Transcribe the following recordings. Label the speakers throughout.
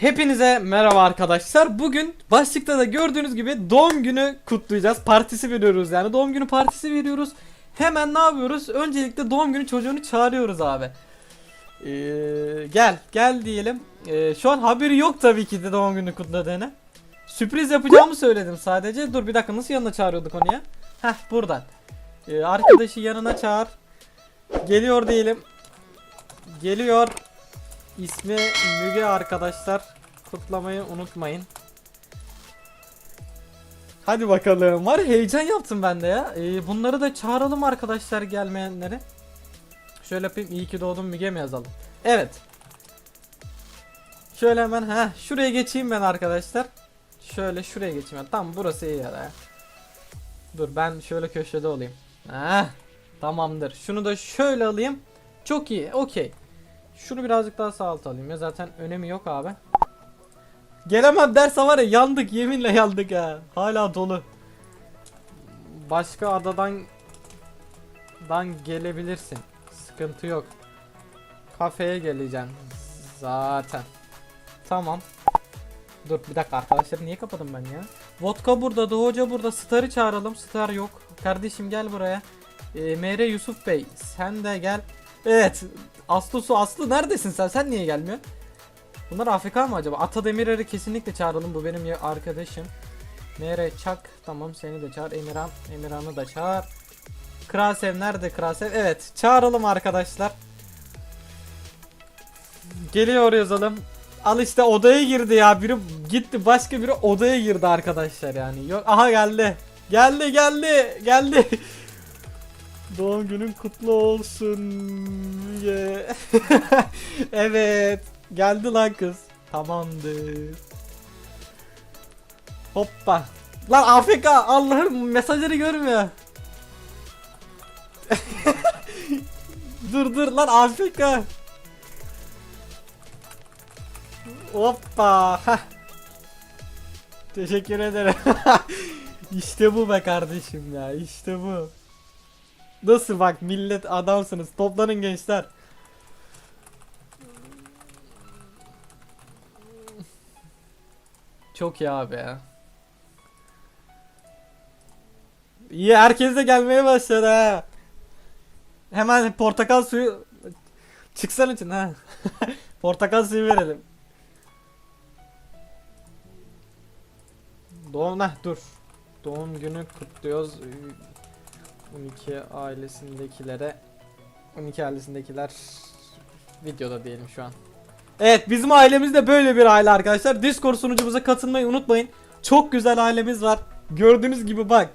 Speaker 1: Hepinize merhaba arkadaşlar. Bugün başlıkta da gördüğünüz gibi doğum günü kutlayacağız. Partisi veriyoruz yani. Doğum günü partisi veriyoruz. Hemen ne yapıyoruz? Öncelikle doğum günü çocuğunu çağırıyoruz abi. Ee, gel, gel diyelim. Ee, şu an haberi yok tabii ki de doğum günü kutladığını. Sürpriz yapacağımı söyledim sadece. Dur bir dakika nasıl yanına çağırıyorduk onu ya? Heh buradan. Ee, arkadaşı yanına çağır. Geliyor diyelim. Geliyor. İsmi Müge arkadaşlar. Kutlamayı unutmayın. Hadi bakalım. Var heyecan yaptım ben de ya. Ee, bunları da çağıralım arkadaşlar gelmeyenleri. Şöyle yapayım. İyi ki doğdun Müge mi yazalım? Evet. Şöyle hemen ha şuraya geçeyim ben arkadaşlar. Şöyle şuraya geçeyim. Tamam burası iyi ya. Dur ben şöyle köşede olayım. Ha tamamdır. Şunu da şöyle alayım. Çok iyi. Okey. Şunu birazcık daha sağ alta alayım ya zaten önemi yok abi. Gelemem derse var ya yandık yeminle yandık ha. Hala dolu. Başka adadan dan gelebilirsin. Sıkıntı yok. Kafeye geleceğim zaten. Tamam. Dur bir dakika arkadaşlar niye kapadım ben ya? Vodka burada, Doğu Hoca burada. Star'ı çağıralım. Star yok. Kardeşim gel buraya. Ee, MR Yusuf Bey sen de gel. Evet. Aslı su Aslı neredesin sen? Sen niye gelmiyorsun? Bunlar AFK mı acaba? Ata Demirer'i kesinlikle çağıralım. Bu benim arkadaşım. Mere Çak. Tamam seni de çağır. Emirhan. Emirhan'ı da çağır. Krasev nerede Krasev? Evet. Çağıralım arkadaşlar. Geliyor yazalım. Al işte odaya girdi ya. Biri gitti. Başka biri odaya girdi arkadaşlar yani. Yok. Aha geldi. Geldi geldi. Geldi. Doğum günün kutlu olsun. Müge. evet. Geldi lan kız. Tamamdır. Hoppa. Lan AFK Allah'ım mesajları görmüyor. dur dur lan AFK. Hoppa. Teşekkür ederim. işte bu be kardeşim ya. işte bu. Nasıl bak millet adamsınız. Toplanın gençler. Çok iyi abi ya. İyi herkes de gelmeye başladı ha. Hemen portakal suyu çıksan için ha. portakal suyu verelim. Doğum nah dur. Doğum günü kutluyoruz. 12 ailesindekilere 12 ailesindekiler videoda diyelim şu an. Evet bizim ailemiz de böyle bir aile arkadaşlar. Discord sunucumuza katılmayı unutmayın. Çok güzel ailemiz var. Gördüğünüz gibi bak.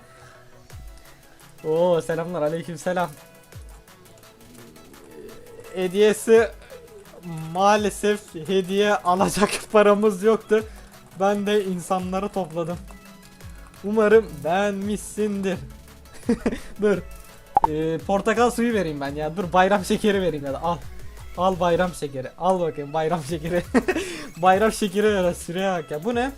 Speaker 1: Oo selamlar aleyküm selam. Hediyesi maalesef hediye alacak paramız yoktu. Ben de insanları topladım. Umarım beğenmişsindir. Dur. Ee, portakal suyu vereyim ben ya. Dur bayram şekeri vereyim ya da al. Al bayram şekeri. Al bakayım bayram şekeri. bayram şekeri ver süreye bak ya. Bu ne?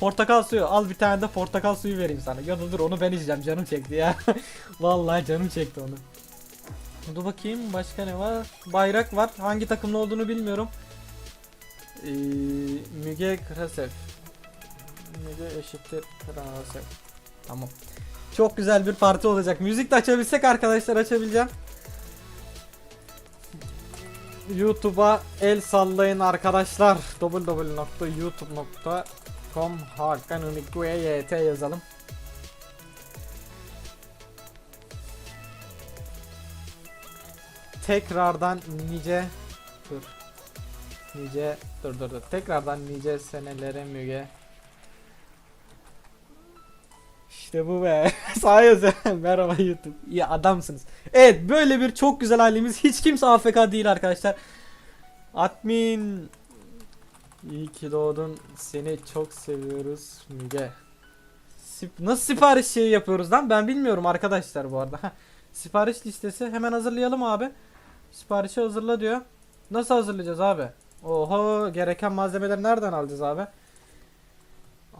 Speaker 1: Portakal suyu. Al bir tane de portakal suyu vereyim sana. Ya da dur onu ben içeceğim. Canım çekti ya. Vallahi canım çekti onu. Dur bakayım başka ne var? Bayrak var. Hangi takımlı olduğunu bilmiyorum. Ee, Müge Krasev. Müge eşittir Krasev. Tamam. Çok güzel bir parti olacak. Müzik de açabilsek arkadaşlar açabileceğim. YouTube'a el sallayın arkadaşlar. www.youtube.com Hakan Unikuyt yazalım. Tekrardan nice dur. Nice dur dur dur. Tekrardan nice senelere Müge. İşte bu be. Sağ yazın. Merhaba YouTube. İyi adamsınız. Evet böyle bir çok güzel ailemiz. Hiç kimse AFK değil arkadaşlar. Admin. İyi ki doğdun. Seni çok seviyoruz Müge. Sip- Nasıl sipariş şeyi yapıyoruz lan? Ben bilmiyorum arkadaşlar bu arada. Sipariş listesi hemen hazırlayalım abi. Siparişi hazırla diyor. Nasıl hazırlayacağız abi? Oho gereken malzemeleri nereden alacağız abi?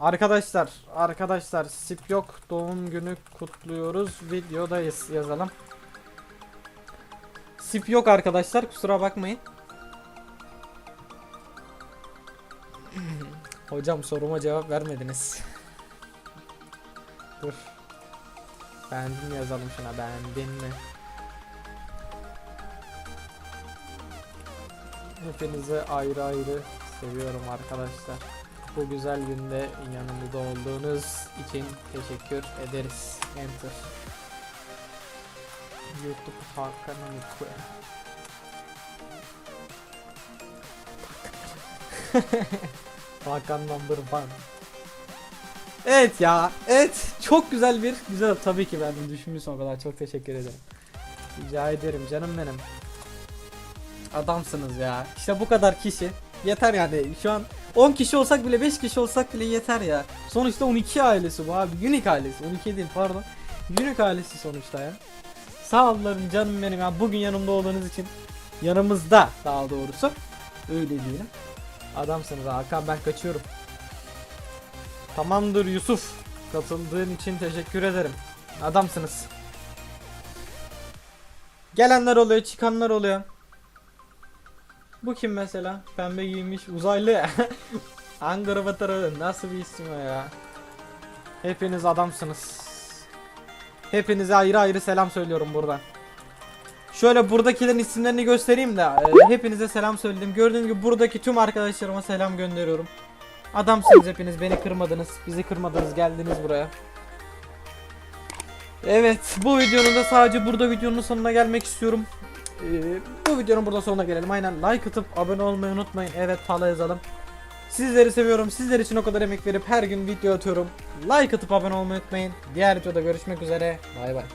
Speaker 1: Arkadaşlar, arkadaşlar sip yok. Doğum günü kutluyoruz. Videodayız yazalım. Sip yok arkadaşlar. Kusura bakmayın. Hocam soruma cevap vermediniz. Dur. Beğendin mi yazalım şuna beğendin mi? Hepinizi ayrı ayrı seviyorum arkadaşlar. Bu güzel günde yanımızda olduğunuz için teşekkür ederiz. Enter. YouTube Hakan'ın YouTube. Hakan number one. Evet ya. Evet. Çok güzel bir güzel tabii ki ben düşünmüşsün o kadar. Çok teşekkür ederim. Rica ederim canım benim. Adamsınız ya. İşte bu kadar kişi. Yeter yani. Şu an 10 kişi olsak bile 5 kişi olsak bile yeter ya. Sonuçta 12 ailesi bu abi. Unique ailesi. 12 değil pardon. Unique ailesi sonuçta ya. Sağ olun canım benim ya. Bugün yanımda olduğunuz için. Yanımızda daha doğrusu. Öyle diyelim. Adamsınız Hakan ben kaçıyorum. Tamamdır Yusuf. Katıldığın için teşekkür ederim. Adamsınız. Gelenler oluyor, çıkanlar oluyor. Bu kim mesela? Pembe giymiş uzaylı. Ankara Batarı nasıl bir isim ya? Hepiniz adamsınız. Hepinize ayrı ayrı selam söylüyorum buradan. Şöyle buradakilerin isimlerini göstereyim de e, hepinize selam söyledim. Gördüğünüz gibi buradaki tüm arkadaşlarıma selam gönderiyorum. Adamsınız hepiniz beni kırmadınız. Bizi kırmadınız geldiniz buraya. Evet bu videonun da sadece burada videonun sonuna gelmek istiyorum. Ee, bu videonun burada sonuna gelelim. Aynen like atıp abone olmayı unutmayın. Evet pala yazalım. Sizleri seviyorum. Sizler için o kadar emek verip her gün video atıyorum. Like atıp abone olmayı unutmayın. Diğer videoda görüşmek üzere. Bay bay.